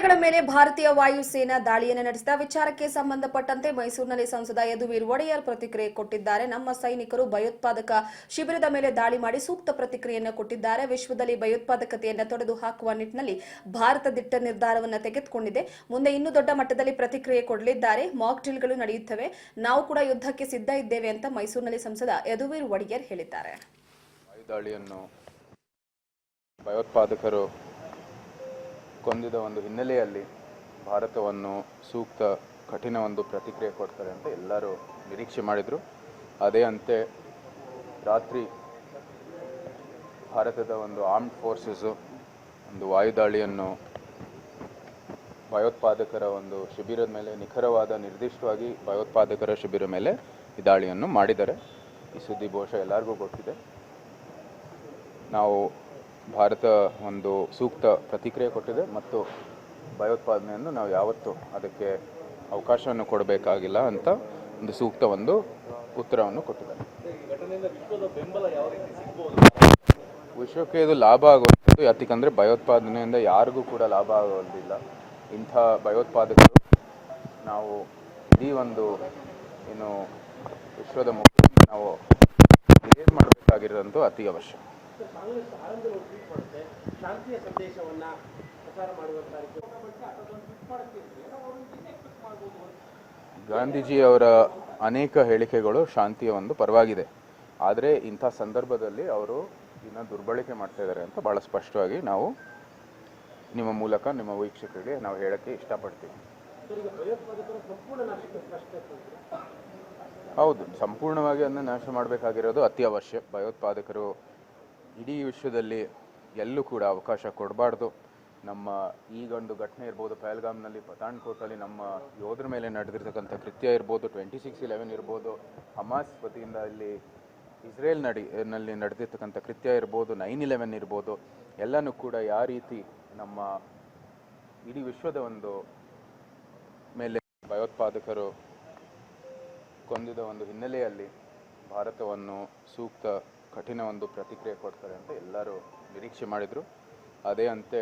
ನೆಲೆಗಳ ಮೇಲೆ ಭಾರತೀಯ ವಾಯುಸೇನಾ ದಾಳಿಯನ್ನು ನಡೆಸಿದ ವಿಚಾರಕ್ಕೆ ಸಂಬಂಧಪಟ್ಟಂತೆ ಮೈಸೂರಿನಲ್ಲಿ ಸಂಸದ ಯದುವೀರ್ ಒಡೆಯರ್ ಪ್ರತಿಕ್ರಿಯೆ ಕೊಟ್ಟಿದ್ದಾರೆ. ನಮ್ಮ ಸೈನಿಕರು ಭಯೋತ್ಪಾದಕ ಶಿಬಿರದ ಮೇಲೆ ದಾಳಿ ಮಾಡಿ ಸೂಕ್ತ ಪ್ರತಿಕ್ರಿಯೆಯನ್ನು ಕೊಟ್ಟಿದ್ದಾರೆ. ವಿಶ್ವದಲ್ಲಿ ಭಯೋತ್ಪಾದಕತೆಯನ್ನು ತೊಡೆದು ಹಾಕುವ ನಿಟ್ಟಿನಲ್ಲಿ ಭಾರತ ದಿಟ್ಟ ನಿರ್ಧಾರವನ್ನು ತೆಗೆದುಕೊಂಡಿದೆ. ಮುಂದೆ ಇನ್ನೂ ದೊಡ್ಡ ಮಟ್ಟದಲ್ಲಿ ಪ್ರತಿಕ್ರಿಯೆ ಕೊಡಲಿದ್ದಾರೆ. ಮಾಕ್ ಡ್ರಿಲ್ಗಳು ನಡೆಯುತ್ತವೆ. ನಾವು ಕೂಡ ಯುದ್ಧಕ್ಕೆ ಸಿದ್ಧ ಇದ್ದೇವೆ ಅಂತ ಮೈಸೂರಿನಲ್ಲಿ ಸಂಸದ ಯದುವೀರ್ ಒಡೆಯರ್ ಹೇಳಿದ್ದಾರೆ. ಭಯೋತ್ಪಾದಕರು ಕೊಂದಿದ ಒಂದು ಹಿನ್ನೆಲೆಯಲ್ಲಿ ಭಾರತವನ್ನು ಸೂಕ್ತ, ಕಠಿಣ ಒಂದು ಪ್ರತಿಕ್ರಿಯೆ ಕೊಡ್ತಾರೆ ಅಂತ ಎಲ್ಲರೂ ನಿರೀಕ್ಷೆ ಮಾಡಿದರು. ಅದೇ ಅಂತೆ, ರಾತ್ರಿ ಭಾರತದ ಒಂದು ಆರ್ಮ್ಡ್ ಫೋರ್ಸಸ್ಸು ಒಂದು ವಾಯುದಾಳಿಯನ್ನು ಭಯೋತ್ಪಾದಕರ ಒಂದು ಶಿಬಿರದ ಮೇಲೆ, ನಿಖರವಾದ, ನಿರ್ದಿಷ್ಟವಾಗಿ ಭಯೋತ್ಪಾದಕರ ಶಿಬಿರ ಮೇಲೆ ಈ ದಾಳಿಯನ್ನು ಮಾಡಿದ್ದಾರೆ. ಈ ಸುದ್ದಿ ಬಹುಶಃ ಎಲ್ಲರಿಗೂ ಗೊತ್ತಿದೆ. ನಾವು ಭಾರತ ಒಂದು ಸೂಕ್ತ ಪ್ರತಿಕ್ರಿಯೆ ಕೊಟ್ಟಿದೆ ಮತ್ತು ಭಯೋತ್ಪಾದನೆಯನ್ನು ನಾವು ಯಾವತ್ತೂ ಅದಕ್ಕೆ ಅವಕಾಶವನ್ನು ಕೊಡಬೇಕಾಗಿಲ್ಲ ಅಂತ ಒಂದು ಸೂಕ್ತ ಒಂದು ಉತ್ತರವನ್ನು ಕೊಟ್ಟಿದ್ದಾರೆ. ವಿಶ್ವಕ್ಕೆ ಇದು ಲಾಭ ಆಗುವಂಥದ್ದು ಯಾತಕ್ಕಂದರೆ ಭಯೋತ್ಪಾದನೆಯಿಂದ ಯಾರಿಗೂ ಕೂಡ ಲಾಭ ಆಗೋದಿಲ್ಲ. ಇಂಥ ಭಯೋತ್ಪಾದಕರು ನಾವು ಇಡೀ ಒಂದು ಏನು ವಿಶ್ವದ ಮುಖ್ಯ ನಾವು ಏನು ಮಾಡಬೇಕಾಗಿರೋದಂತೂ ಅತಿ ಅವಶ್ಯ. ಕಾಂಗ್ರೆಸ್ ಆರಂಭದಲ್ಲಿ ಒಂದು ಟ್ವೀಟ್ ಮಾಡುತ್ತೆ. ಶಾಂತಿಯ ಸಂದೇಶವನ್ನ ಪ್ರಸಾರ ಮಾಡುವಂತ ಗಾಂಧೀಜಿಯವರ ಅನೇಕ ಹೇಳಿಕೆಗಳು ಶಾಂತಿಯ ಒಂದು ಪರವಾಗಿದೆ. ಆದರೆ ಇಂಥ ಸಂದರ್ಭದಲ್ಲಿ ಅವರು ಇದನ್ನ ದುರ್ಬಳಕೆ ಮಾಡ್ತಾ ಇದ್ದಾರೆ ಅಂತ ಭಾಳ ಸ್ಪಷ್ಟವಾಗಿ ನಾವು ನಿಮ್ಮ ಮೂಲಕ ನಿಮ್ಮ ವೀಕ್ಷಕರಿಗೆ ನಾವು ಹೇಳಕ್ಕೆ ಇಷ್ಟಪಡ್ತೀವಿ. ಹೌದು ಸಂಪೂರ್ಣವಾಗಿ ಅದನ್ನು ನಾಶ ಮಾಡಬೇಕಾಗಿರೋದು ಅತಿ ಅವಶ್ಯ ಭಯೋತ್ಪಾದಕರು ಇಡೀ ವಿಶ್ವದಲ್ಲಿ ಎಲ್ಲೂ ಕೂಡ ಅವಕಾಶ ಕೊಡಬಾರ್ದು. ನಮ್ಮ ಈಗೊಂದು ಘಟನೆ ಇರ್ಬೋದು, ಪಹಲ್ಗಾಮ್ನಲ್ಲಿ ಪಠಾಣ್ಕೋಟಲ್ಲಿ ನಮ್ಮ ಯೋಧರ ಮೇಲೆ ನಡೆದಿರ್ತಕ್ಕಂಥ ಕೃತ್ಯ ಇರ್ಬೋದು, ಟ್ವೆಂಟಿ ಸಿಕ್ಸ್ ಇಲೆವೆನ್ ಇರ್ಬೋದು, ಹಮಾಸ್ ವತಿಯಿಂದ ಇಲ್ಲಿ ಇಸ್ರೇಲ್ ನಡಿ, ನಲ್ಲಿ ನಡೆದಿರ್ತಕ್ಕಂಥ ಕೃತ್ಯ ಇರ್ಬೋದು, ನೈನ್ ಇಲೆವೆನ್ ಇರ್ಬೋದು, ಎಲ್ಲನೂ ಕೂಡ ಯಾವ ರೀತಿ ನಮ್ಮ ಇಡೀ ವಿಶ್ವದ ಒಂದು ಮೇಲೆ ಭಯೋತ್ಪಾದಕರು ಕೊಂದಿದ ಒಂದು ಹಿನ್ನೆಲೆಯಲ್ಲಿ ಭಾರತವನ್ನು ಸೂಕ್ತ ಕಠಿಣ ಒಂದು ಪ್ರತಿಕ್ರಿಯೆ ಕೊಡ್ತಾರೆ ಅಂತ ಎಲ್ಲರೂ ನಿರೀಕ್ಷೆ ಮಾಡಿದರು. ಅದೇ ಅಂತೆ